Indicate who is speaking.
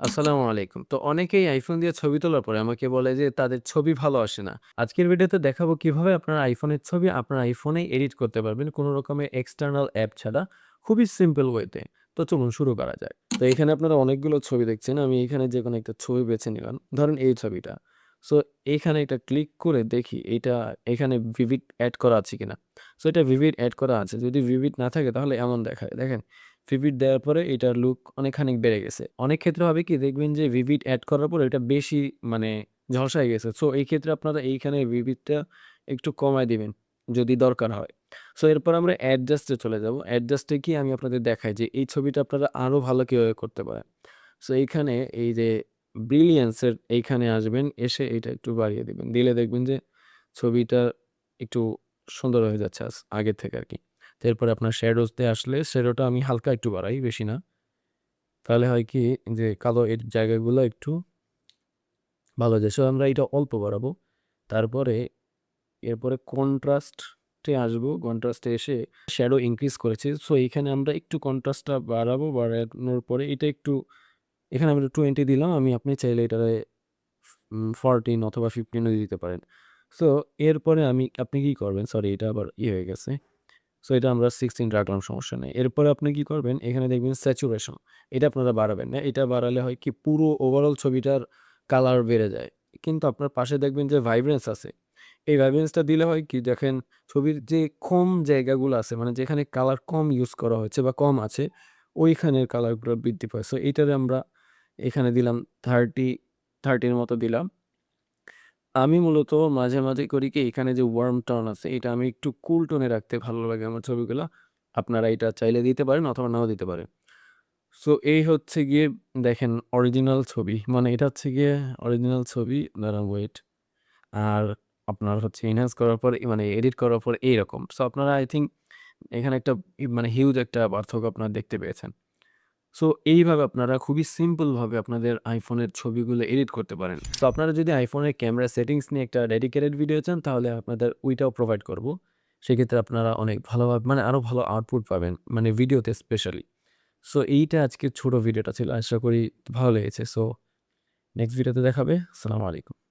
Speaker 1: আসসালামু আলাইকুম। তো অনেকেই আইফোন দিয়ে ছবি তোলার পরে আমাকে বলে যে, তাদের ছবি ভালো আসে না। আজকের ভিডিওতে দেখাবো কীভাবে আপনার আইফোনের ছবি আপনার আইফোনে এডিট করতে পারবেন কোনো রকমের এক্সটার্নাল অ্যাপ ছাড়া, খুবই সিম্পল ওয়েতে। তো চলুন শুরু করা যায় তো এখানে আপনারা অনেকগুলো ছবি দেখছেন। আমি এখানে যেকোনো একটা ছবি বেছে নিলাম। ধরেন এই ছবিটা। সো এখানে এটা ক্লিক করে দেখি, এটা এখানে vivid অ্যাড করা আছে কিনা। সো এটা vivid অ্যাড করা আছে। যদি vivid না থাকে তাহলে এমন দেখায়। দেখেন vivid দেওয়ার পরে এটার লুক অনেকখানি বেড়ে গেছে। অনেক ক্ষেত্রে হবে কি দেখবেন যে vivid অ্যাড করার পরে এটা বেশি মানে ঝলসায় গেছে। সো এই ক্ষেত্রে আপনারা এইখানে vivid টা একটু কমায় দিবেন যদি দরকার হয়। সো এরপর আমরা অ্যাডজাস্ট চলে যাব অ্যাডজাস্টে কি আমি আপনাদের দেখাই যে এই ছবিটা আপনারা আরও ভালো কীভাবে করতে পারেন। সো এইখানে এই যে এর এইখানে আসবেন, এসে এটা একটু বাড়িয়ে দিবেন। দিলে দেখবেন যে ছবিটা একটু সুন্দর হয়ে যাচ্ছে আগের থেকে আরকি। তো এরপরে আপনার শ্যাডোতে আসলে শ্যাডোটা আমি হালকা একটু বাড়াই, বেশি না। তাহলে হয় কি যে কালো এর জায়গাগুলো একটু ভালো যায়। সো আমরা এটা অল্প বাড়াবো। তারপরে এরপরে কন্ট্রাস্ট আসব। কন্ট্রাস্ট এসে শ্যাডো ইনক্রিজ করেছে সো এইখানে আমরা একটু কন্ট্রাস্টটা বাড়াবো। বাড়ানোর পরে এটা একটু এখানে আমরা 20 দিলাম। আমি আপনি চাইলে এটারে ফরটিন অথবা 15 ও দিতে পারেন। সো এরপরে আমি আপনি কি করবেন? সরি এটা আবার ইয়ে হয়ে গেছে। সো এটা আমরা 16 রাখলাম সমস্যা নেই। এরপরে আপনি কি করবেন? এখানে দেখবেন স্যাচুরেশন। এটা আপনারা বাড়াবেন না। এটা বাড়ালে হয় কি পুরো ওভারঅল ছবিটার কালার বেড়ে যায়। কিন্তু আপনার পাশে দেখবেন যে ভাইব্রেন্স আছে। এই ভাইব্রেন্সটা দিলে হয় কি দেখেন ছবির যে কম জায়গাগুলো আছে মানে যেখানে কালার কম ইউজ করা হয়েছে বা কম আছে, ওইখানের কালারগুলো বৃদ্ধি পায়। সো এইটারে আমরা এখানে দিলাম থার্টি থার্টির মতো দিলাম। আমি মূলত মাঝে, মাঝে করি কি এখানে যে ওয়ার্ম টোন আছে এটা আমি একটু কুল টোনে রাখতে ভালো লাগে আমার ছবিগুলা। আপনারা এটা চাইলে দিতে পারেন অথবা নাও দিতে পারেন। সো এই হচ্ছে গিয়ে দেখেন অরিজিনাল ছবি। মানে এটা হচ্ছে গিয়ে অরিজিনাল ছবি। দাঁড়ান ওয়েট। আর আপনার হচ্ছে এনহান্স করার পর মানে এডিট করার পর এইরকম। সো আপনারা আই থিংক এখানে একটা মানে হিউজ একটা পার্থক্য আপনারা দেখতে পেয়েছেন। সো এইভাবে আপনারা খুবই সিম্পল ভাবে আপনাদের আইফোনের ছবিগুলো এডিট করতে পারেন। সো আপনারা যদি আইফোনের ক্যামেরা সেটিংস নিয়ে একটা ডেডিকেটেড ভিডিও চান, তাহলে আপনাদের ওইটাও প্রোভাইড করব। সেক্ষেত্রে আপনারা অনেক ভালোভাবে মানে আরও ভালো আউটপুট পাবেন। মানে ভিডিওতে স্পেশালি। সো এইটা আজকের ছোট ভিডিওটা ছিল। আশা করি ভালো লেগেছে। সো নেক্সট ভিডিওতে দেখাবে আসসালামু আলাইকুম।